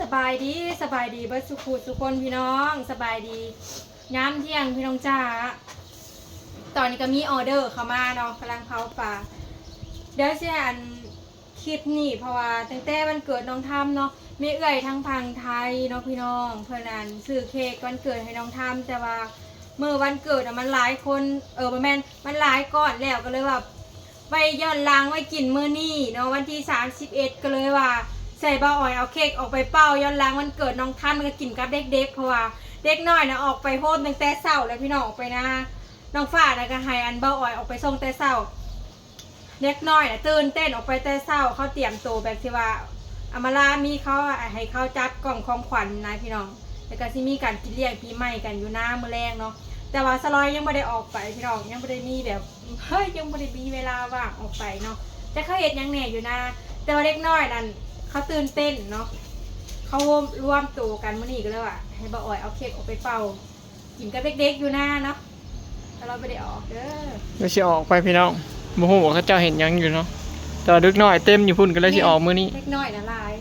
สบายดีสบายดีเบิร์ดสุขุสุคนพี่น้องสบายดีย้ำเที่ยงพี่น้องจ้าตอนนี้ก็มีออเดอร์เข้ามาเนาะกำลังเผาปลาเดี๋ยวจะอันคลิปนี่เพราะว่าตั้งแต่วันเกิดน้องทำเนาะไม่เอื่อยทั้งพังไทยเนาะพี่น้อง เพื่อนนันซื้อเค้กวันเกิดให้น้องทำแต่ว่าเมื่อวันเกิดอะมันหลายคนเออประมาณมันหลายก่อนแล้วก็เลยแบบไปย้อนล้างไว้กินมื้อนี้เนาะวันที่31ก็เลยว่า ใส่บ้าอ่อยเอาเค้กออกไปเป้าย้อนล้างวันเกิดน้องท่านมันก็กินกับเด็กๆเพราะว่าเด็กน้อยนะออกไปโฮมตั้งแต่เช้าแล้วพี่น้องออกไปนะ น้องฝ้านะก็ให้อันบ้าอ่อยออกไปส่งแต่เช้าเด็กน้อยนะตื่นเต้นออกไปแต่เช้าเขาเตรียมตัวแบบที่ว่าอามาลามีเขาให้เขาจัดกล่องของขวัญนะพี่น้องแล้วก็สิมีการกินเลี้ยงปีใหม่กันอยู่หน้ามื้อแรงเนาะแต่ว่าสลอยยังไม่ได้ออกไปพี่น้องยังไม่ได้มีแบบเฮ้ยยังไม่ได้มีเวลาว่างออกไปเนาะแต่เขาเห็นยังแหน่อยู่นะแต่ว่าเล็กน้อยนั่น เขาตื่นเต้นเนาะเขาร่วมตัวกันมื่อนี้ก็เลยว่าให้บ่าอ่อยเอาเค้กออกไปเป่ากินกับเด็กๆอยู่หน้าเนาะแต่เราไม่ได้ออกเด้อแล้วสิออกไปพี่น้องบ่ฮู้ว่าเขาเจ้าเห็นหยังอยู่เนาะแต่ว่าดึกน้อยเต็มอยู่พุ่นก็เลยสิออกมื้อนี้เล็กน้อยนะลาย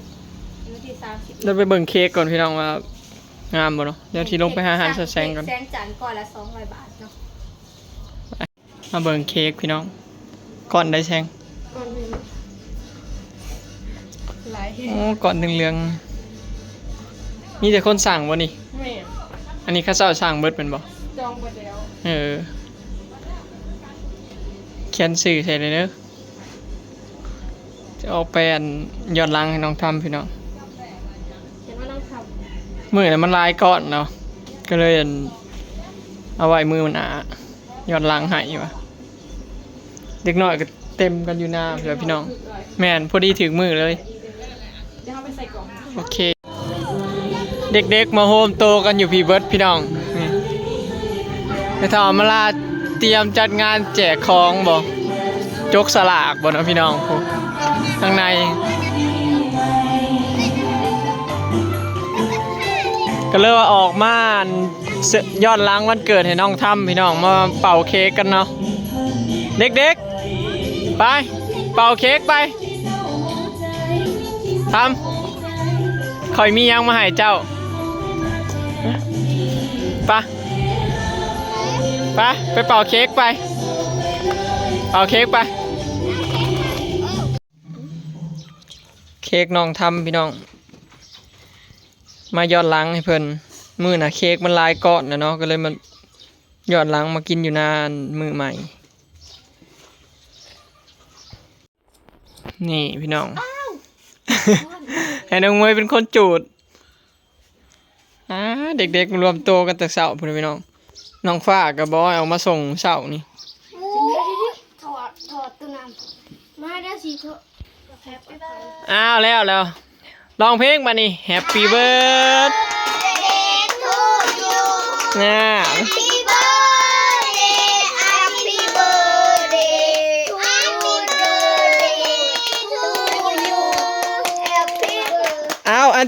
มื้อที่สามสิบแล้วไปเบิ่งเค้กก่อนพี่น้องว่างามบ่เนาะเดี๋ยวสิลงไปหาอาหารแซงก่อนแซงจานก่อนละสองร้อยบาทเนาะมาเบิ่งเค้กพี่น้องก่อนได้แซงก่อนอื่น หลายโอ้ก่อนเหลืองๆมีแต่คนสั่งบ่นี่ แม่อันนี้เขาเจ้าสั่งเบิดเป็นบ่จองไปแล้วเออเขียนสื่อใส่เลยเด้อจะเอาไปอันย้อนหลังให้น้องทำพี่น้องเห็นว่าน้องทมือน่ะมันลายก้อนเนาะก็เลยอันเอาไว้มือมันหนาย้อนหลังให้วะเด็กน้อยก็เต็มกันอยู่หน้าเพื่อพี่น้อง แม่นพอดีถึงมือเลย ใส่กล่องโอเค เด็กๆมาโฮมโตกันอยู่พี่เบิร์ดพี่น้องนี่ไปทอมาลาเตรียมจัดงานแจกของบ่จกสลากบ่เนะพี่น้องข้างในก็เลยว่าออกมาอันเสยอดล้างวันเกิดให้น้องทำพี่น้องมาเป่าเค้กกันเนาะเด็กๆ ไป เป่าเค้กไปทำ คอยมียังมาให้เจ้าไปไปไปเป่าเค้กไป เป่าเค้กไปเค้กน้องทำพี่น้อง มาย้อนหลังให้เพิ่นมือน่ะเค้กมันลายก้อนนะเนาะก็เลยมันย้อนหลังมากินอยู่นานมือใหม่ นี่พี่น้อง ให้น้องมวยเป็นคนจูดอ่าเด็กๆมารวมตัวกันแต่เช้าพุ่นพี่น้อง น้องฟ้ากับบอยเอามาส่งเช้านี่ถอดถอดตัวน้ำมาได้สิเถอะแฮปปี้เบิร์ดอ้าวแล้วแล้วลองเพลงมานี่ Happy Birthday ทูยูน่า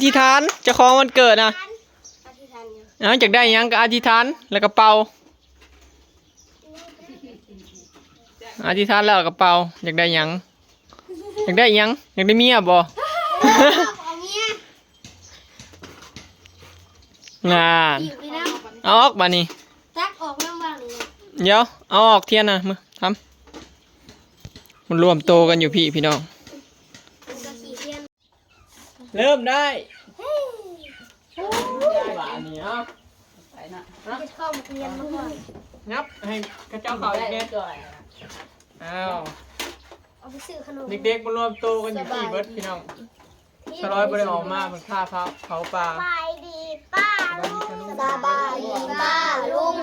ธิษฐานเจะของวันเกิดนะอธิษฐานเนี่ยอ้าวอยากได้หยังก็อธิษฐานแล้วก็เป่าอธิษฐานแล้วก็เป่าอยากได้หยังอยากได้หยังอยากได้เมียบ่เอาเมียงานอยู่ในน้เอาออกมานี่ำตักออกน้ำบ้างเลยเดี๋ยวเอาออกเทียนนะมือทำมันรวมโตกันอยู่พี่พี่น้องมันก็ขี้เกียจ เริ่มได้บานี่เอาจะเข้ามาเรียนมาก่อนงับให้กระเจ้าเขาอีกเนี่ยอ้าวเอาไปซื้อขนมเด็กๆมารวมโตกันอยู่พี่เบิร์ดพี่น้องสร้อยบริออกมามันฆ่าเผาเผาปลาสบายดีป้าลุงสบายดีป้าลุง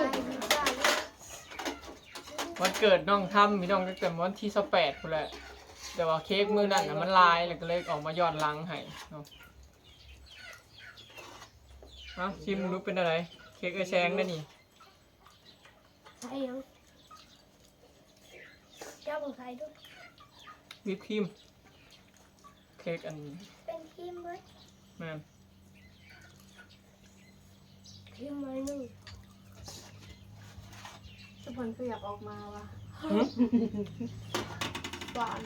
วันเกิดน้องทำพี่น้องตั้งแต่วันที่สิบแปดคนแหละ แต่ว่าเค้กมือนั่นน่ะมันลายแล้วก็เลยออกมาย้อนหลังให้เนาะเอ้าชิมรู้เป็นอะไร เค้กเออแซงนั่นนี่ใช่ยังเจ้าของใครด้วยวิปครีมเค้กอันเป็นทีมไหมแม่นทีมไหมหนึ่งทุกคนก็อยากออกมาว่ะหึหวาน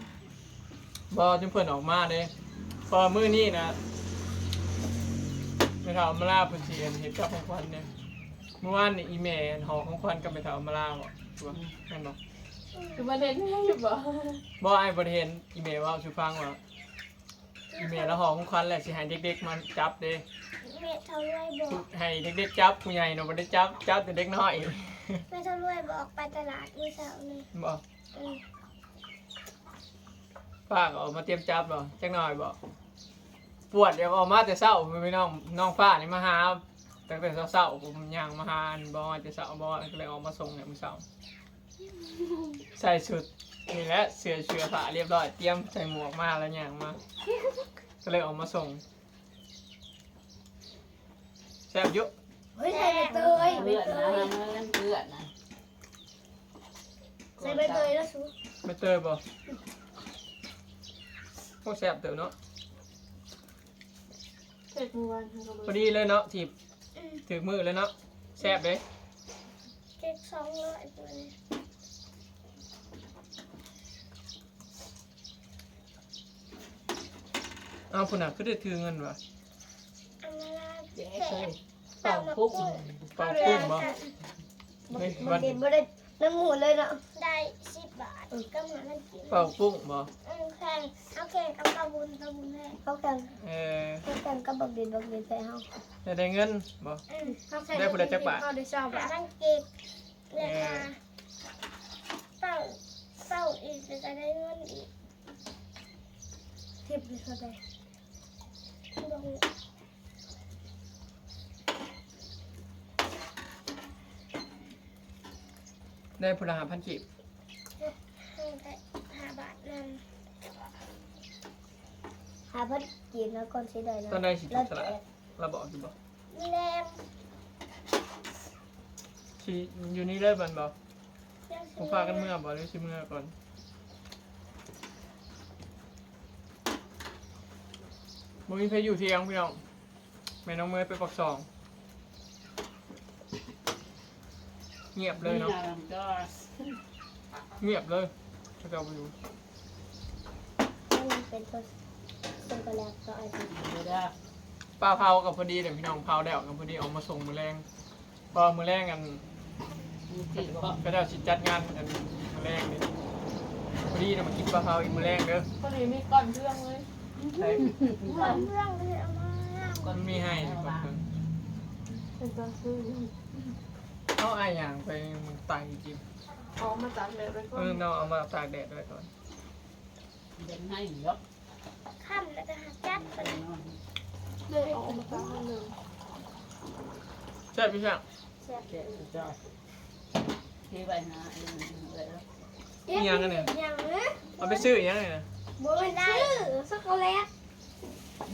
บอจึงเพิ่นออกมาเด้พอมือนี่นะไม่เท่ามาลาเพิ่นสิเห็นเห็นกับของขวัญเนี่ยเมื่อวานนี่อีแม่หอของขวัญกับไม่เท่ามาลาบ่ถูกบ่แม่นบ่คือประเด็นให้อยู่บ่บ่ไอ้บ่ได้เห็นอีแม่เว้าสู่ฟังว่าอีแม่แล้วหอของขวัญแหละสิให้เด็กๆมาจับเด้แม่เท่าไรบอกให้เด็กๆจับผู้ใหญ่เนาะบ่ได้จับจับแต่เด็กน้อยแม่เท่าไรบอกไปตลาดมื้อเช้านี่บ่อืม ป้าก็ออกมาเตรียมจับบ่จักหน่อยบ่ปวดเดี๋ยวออกมาแต่เช้าพี่น้องน้องฟ้านี่มาหาตั้งแต่เช้าๆผมย่างมาหาอันบ่ว่าจะเช้าบ่ก็เลยออกมาส่งให้มื้อเช้าใส่ชุดนี่แหละเสื้อเสื้อผ้าเรียบร้อยเตรียมใส่หมวกมาแล้วย่างมาก็เลยออกมาส่งแซ่บอยุเฮ้ยใส่ใบเตยใบเลือดเตนะยมันเลือดนะใส่ใบเตยแล้วสูไม่เตยบ่ โอ้แซ่บเต๋อเนาะเจ็ดมือวันทั้งกระพเบื้อดีเลยเนาะถีบอืมถือมือเลยเนาะแซ่บเลยเจ็ดสองร้อยตัวนี้เอาพุ่นน่ะคือได้ถือเงินวะอันนั้นเจ๊แสเคยบเป่าคุกเป่าปุ้งบ่ในวันเด่นบ่ได้น้ำหมูเลยเนาะได้สิบบาทก็เหมือนมันกินเป่าปุ้งบ่อืมแข่งเอาแข่งกับกระบุนกระบุนแม่เขาแข่งเออเขาแข่งกับบักเด่นบักเด่นใส่เฮาได้ได้เงินบ่อืมเขาแข่งได้ผู้ใดจักบาทเขาได้เศร้าบาทมันเก็บราคาเป้าเป้าอีกจะได้เงินอีกทิปเลยเขาได้บ่รู้ได้พุ่นละ5,000กีบให้ได้ห้าบาทนั่น หาพัดกินแล้วก่อนสิได้นะตอนได้สิแล้วสละเราบอกอยู่บ่แรงสิอยู่นี่เลยบันบ่ผมพากันเมื่อบ่หรือสิเมื่อก่อนบ่มีใครอยู่เที่ยงพี่น้องแม่น้องเมย์ไปปักซองเงียบเลยเนาะก็เงียบเลยเขาจะเอาไปอยู่มันเป็นตัว เป็นกระแลกก็อาจจะไม่ได้ป้าเผากับพอดีเดี๋ยวพี่น้องเผาแล้วกับพอดีออกมาส่งมือแรงพอมือแรงกันมีที่ก็ก็จะสิจัดงานกันมือแรงนี่พอดีเนี่ยมากินปลาเผาอีกมือแรงเด้อคนนี้มีก่อนเครื่องเลยใช่เรื่องเรื่องเลยเอามามันมีให้ก่อนเพิ่นเป็นตัวซื้อเอาไอ้ายอย่างไปเมึงตายจิบออกมาจากแบบแล้วก็เออเราเอามาตากแดดไว้ก่อน เดินให้ยก ค่ำแล้วก็หาจัดไปเลยเลยออกมาจากข้างหนึ่งใช่พี่ช่างแซ่บเจ๊จอยที่ไปหาเองเลยแล้วอีหยังกันเนี่ยยังนะเอาไปซื้ออีหยังเนี่ยบนได้ช็อกโกแลต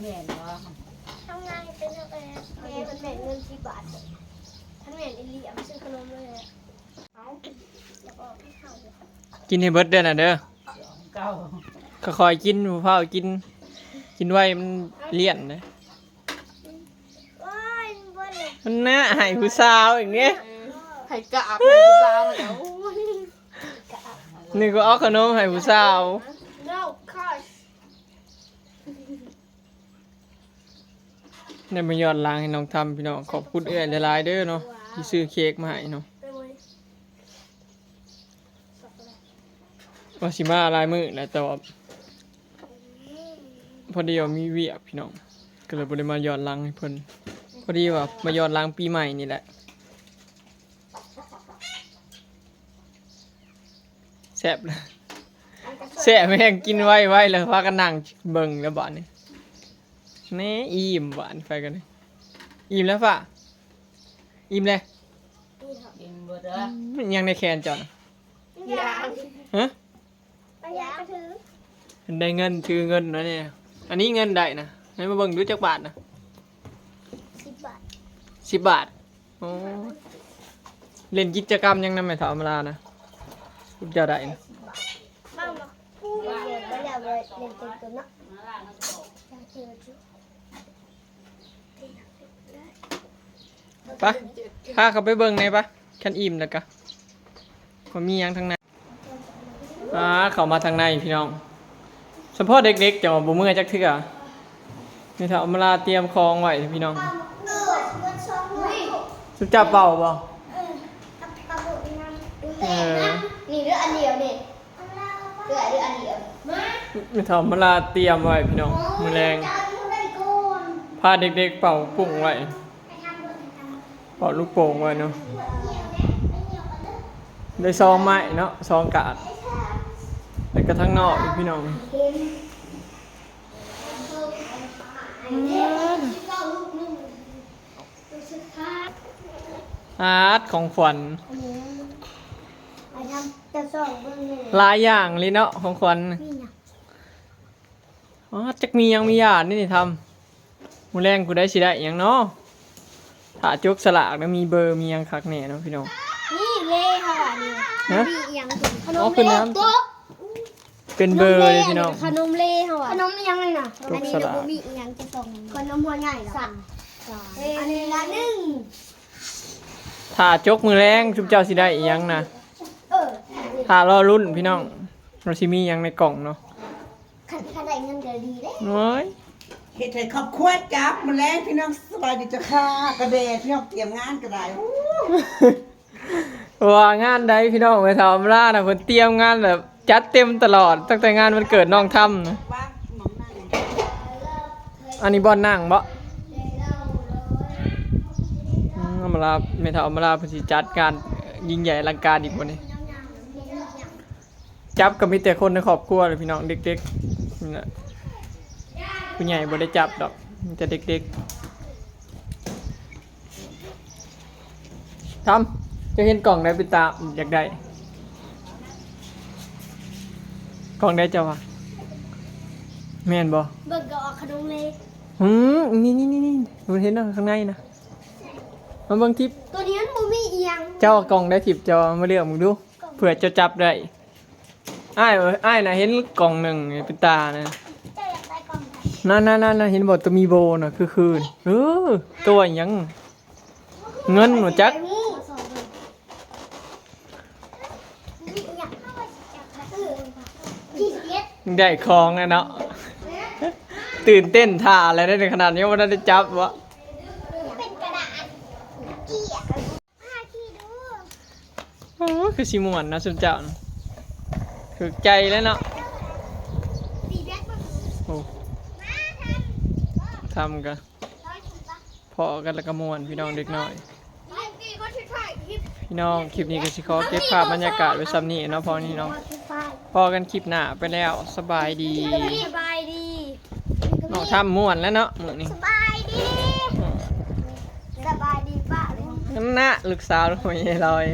แม่เนาะทำงานเป็นช็อกโกแลตแม่มันแบ่งเงินที่บาทท่านแม่อิลีเอาซื้อขนมเลยเอาแล้วก็ให้เขาเลยกินให้เบิดเด้อน่ะเด้อสองเก้าก็คอยกินผู้เผากิน กินไว้มันเลี่ยนนะว้ายมันบนเลยมันน่าให้ผู้สาวอย่างเงี้ยไข่กะไข่ปลาแล้วโอ้ยกะนี่ก็เอาขนมให้ผู้สาว no crush เนี่ยมายอดล้างให้น้องทำพี่น้องขอบคุณเอื้อยหลายๆเด้อเนาะที่ซื้อเค้กมาให้เนาะไปบนช็อกโกแลตว่าสิมาหลายมื้อแหล้วแต่ว่า พอดีว่ามีเวียกพี่น้อง ก็เลยบ่ได้มาย้อนหลังให้เพิ่นพอดีว่ามาย้อนหลังปีใหม่นี่แหละแซ่บเลยแซ่บแม่งกินไว้ไว้แล้วพากันนั่งเบิ่งแล้วบ่นี่แหน่อิ่มหวานไปกันเลยอิ่มแล้วฝ่าอิ่มเลยนี่ครับกินเบอร์เด้อมันยังในแคนจอนยางฮะปัญญากระถือ ได้เงินถือเงินนะเนี่ย อันนี้เงินได้นะให้มาเบิ่งดูจักบาทนะสิบบาทสิบบาทโอ้เล่นกิจกรรมยังนำไม่ถามเวลานะกูจะได้นะบ้างมาพูดเดี๋ยวไปแล้วเลยเล่นเต็มตัวเนาะมาล่างน้ำตกอยากเจอจุ๊บไปะพาเขาไปเบิ่งในปะคันอิ่มแล้วกะมันมีหยังทางในอ่าเขามาทางในพี่น้อง เฉพาะเด็กๆจะมาบ่เมื่อยจักเทื่อนี่ถ้าเอามาลาเตรียมคองไว้พี่น้องป้ามาพูสุดจับเป่าบ่เออนี่เรื่องอันเดียวนี่เรื่องเรื่องอันเดียวไม่ทำเวลาเตรียมไว้พี่น้องมือแรงพาเด็กๆเป่าปุ่งไว้เป่าลูกโป่งไว้เนาะได้ซองไม้เนาะซองกาด แล้วก็ทั้งนอกอีกพี่น้องอาร์ตของขวัญไปทำจะส่งเบื้องหนึ่งหลายอย่างเลยเนาะของขวัญนี่นะอ๋อจักมียังมีหยาดนี่นี่ทำมูแรงกูได้สิได้อหย่างเนาะถ้าจกสลากแล้วมีเบอร์มีหยังคักแน่เนาะพี่น้องนี่เล่ค่ะนี่ฮะมีอย่างถึงขนอ๋อมคือเล่น้ำ เป็นเบอร์เลยพี่น้อง ขนมเล่ค่ะขนมยังไงน่ะลูอันกนี้สเดี๋ยลัวดมีอีกอย่างจะส่งขนมหัวใหญ่เหรอสั่งอันนี้ละหนึ่งถ้าจกมือแรงชุบเจ้าสิได้อหยังนะเออถ้ารอรุ่นพี่น้องเราสิมีหยังในกล่องเนาะขันขันได้เงินจะดีเลยน้อยเฮ็ดให้ครอบครัวจับมาแรงพี่น้องสบายดีจ้ะค่ะกระเดดพี่น้องเตรียมงานก็ได้อู้ว่างานใดพี่น้องไปทำล่านะเพิ่นเตรียมงานแบบ จัดเต็มตลอดตั้งแต่งานวันเกิดน้องทำนะว่าหมองนั่งอันนี้บอลนั่งบ่อืมเอามาลาไม่ทำเอามาลาเพิ่นสิจัดการยิ่งใหญ่อลังการอีกบ่นี่จับก็มีแต่คนในครอบครัวเลยพี่น้องเด็กๆนี่แหละผู้ใหญ่บ่ได้จับดอกมีแต่เด็กๆทำจะเห็นกล่องได้ป็นตาอยากได้ กล่องได้เจ้าวะแม่นบ่เบิกก็ออกขนมเล่อืมนี่นี่นี่นี่มันเห็นนะข้างในนะมาเบิ่งทิปตัวนี้มันบ่มีอีหยังเจ้าเอากล่องได้ทิปเจ้าเอามาเลือกมึงดูเผื่อเจะจับได้อ้ายเอ้ยอ้ายนะเห็นกล่องหนึ่งเป็นตานะเจ้าอยากได้กล่องไหนนั่นนั่นนั่นน่ะเห็นบอกตัวมีโบน่ะคือคืนเออตัวหยังเงินหนูจัก ไปงูสองเลยมีอีหยังเข้าไปจับเออยี่ สิบเอ็ดได้ของนะเนาะตื่นเต้นท่าอะไรได้ในขนาดนี้ว่าได้จับวะเป็นกระดาษเกี่ยห้าที่ดูโอ้คือสิม่วนนะสุดเจ้าน่ะคือใจแล้วเนาะสี่แบ็คมาโอ้มาทำทำกันร้อยถูกปะพอกันแล้วก็ม่วนพี่น้องเด็กน้อยยี่สิบสี่ก็ช่วยถ่ายคลิปพี่น้องคลิปนี้ก็สิขอเก็บภาพบรรยากาศไว้ซ้ำนี้เนาะพอนี้เนาะพ อกันคลิปหน้าไปแล้วสบายดีสบายดีน้องทำม่วนแล้วเนาะมื้อนี้สบายดีสบายดีป้าเลยนั่นนะลูกสาวลูกไม่ลอย